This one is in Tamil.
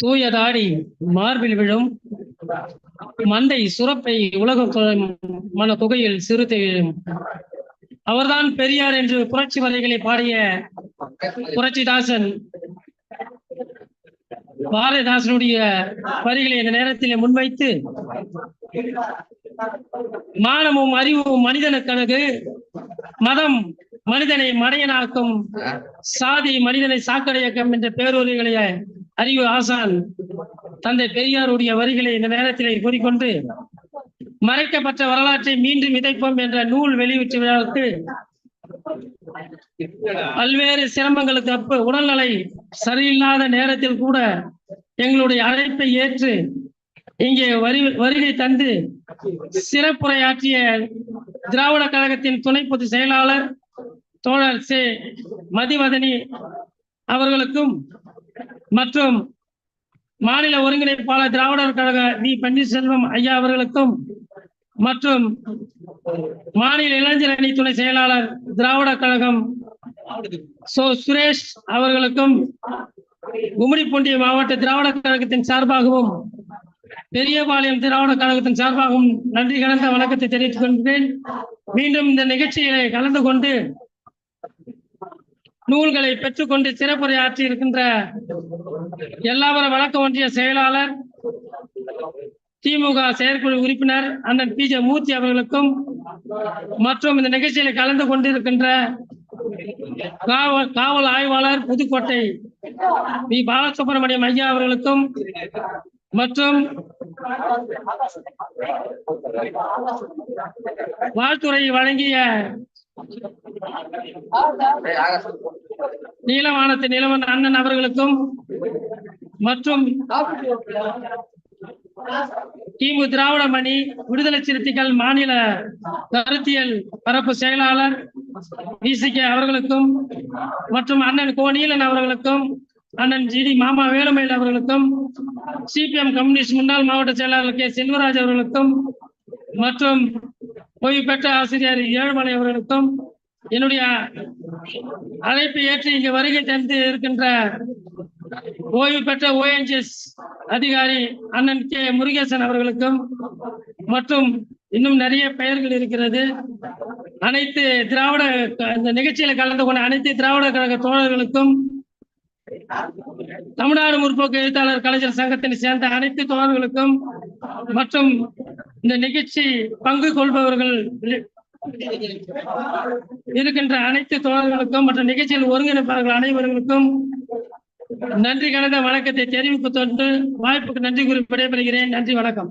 தூய தாடி மார்பில் விழும் மந்தை சுரப்பை உலக மன தொகையில் சிறுத்தை விழும். அவர்தான் பெரியார் என்று புரட்சி வரைகளை பாடிய புரட்சிதாசன். பாரதிதாசனுடைய வரிகளை இந்த நேரத்திலே முன்வைத்து மானமும் அறிவும் மனிதனுக்கழகு மதம் மனிதனை மடையனாக்கும் சாதி மனிதனை சாக்கடையக்கம் என்ற பேரொருகளை அறிவு ஆசான் தந்தை பெரியாருடைய வரிகளை இந்த நேரத்திலே கூறிக்கொண்டு மறைக்கப்பட்ட வரலாற்றை மீண்டும் விதைப்போம் என்ற நூல் வெளியிட்டு விழாவுக்கு பல்வேறு சிரமங்களுக்கு அப்ப உடல்நிலை சரியில்லாத நேரத்தில் கூட எங்களுடைய அழைப்பை ஏற்று இங்கே வரி வருகை தந்து சிறப்புரையாற்றிய திராவிட கழகத்தின் துணை பொதுச் செயலாளர் தோழர் சே மதிவதனி அவர்களுக்கும் மற்றும் மாநில ஒருங்கிணைப்பாளர் திராவிடர் கழக வி பன்னீர்செல்வம் ஐயா அவர்களுக்கும் மற்றும் மாநில இளைஞர் அணி துணை செயலாளர் திராவிட கழகம் சோ சுரேஷ் அவர்களுக்கும் கும்மிடிப்பூண்டி மாவட்ட திராவிட கழகத்தின் சார்பாகவும் பெரியபாளையம் திராவிட கழகத்தின் சார்பாகவும் நன்றி கலந்த வணக்கத்தை தெரிவித்துக் கொள்கிறேன். மீண்டும் இந்த நிகழ்ச்சியிலே கலந்து கொண்டு நூல்களை பெற்றுக்கொண்டு சிறப்புரை ஆற்றி இருக்கின்ற எல்லாவர வழக்க ஒன்றிய செயலாளர் திமுக செயற்குழு உறுப்பினர் அண்ணன் பி ஜே மூர்த்தி அவர்களுக்கும் மற்றும் இந்த நிகழ்ச்சியில கலந்து கொண்டிருக்கின்ற காவல் காவல் ஆய்வாளர் புதுக்கோட்டை வி பாலசுப்ரமணியம் ஐயா அவர்களுக்கும் மற்றும் வாழ்த்துறை வழங்கிய நீலவானத்து நிலவன் அண்ணன் அவர்களுக்கும் மற்றும் கிமு திராவிட மணி விடுதலை சிறுத்தைகள் மாநில கருத்தியல் பரப்பு செயலாளர் விசிகே அவர்களுக்கும் மற்றும் அண்ணன் கோநீலன் அவர்களுக்கும் அண்ணன் ஜி டி மாமா வேலுமயில் அவர்களுக்கும் சிபிஎம் கம்யூனிஸ்ட் முன்னாள் மாவட்ட செயலாளர் கே செல்வராஜ் அவர்களுக்கும் மற்றும் ஓய்வு பெற்ற ஆசிரியர் ஏழுமலை அவர்களுக்கும் என்னுடைய அழைப்பு ஏற்று இங்கு வருகை தந்து இருக்கின்ற ஓய்வு பெற்ற ஓஎன்ஜிஎஸ் அதிகாரி அண்ணன் கே முருகேசன் அவர்களுக்கும் மற்றும் இன்னும் நிறைய பெயர்கள் இருக்கிறது. அனைத்து திராவிட இந்த நிகழ்ச்சியில கலந்து கொண்ட அனைத்து திராவிட கழக தோழர்களுக்கும் தமிழ்நாடு முற்போக்கு எழுத்தாளர் கலைஞர் சங்கத்தினை சேர்ந்த அனைத்து தோழர்களுக்கும் மற்றும் இந்த நிகழ்ச்சி பங்கு கொள்பவர்கள் இருக்கின்ற அனைத்து தோழர்களுக்கும் மற்றும் நிகழ்ச்சியில் ஒருங்கிணைப்பாளர்கள் அனைவர்களுக்கும் நன்றி கலந்த வணக்கத்தை தெரிவித்து தொண்டு வாய்ப்புக்கு நன்றி கூறி விடைபெறுகிறேன். நன்றி வணக்கம்.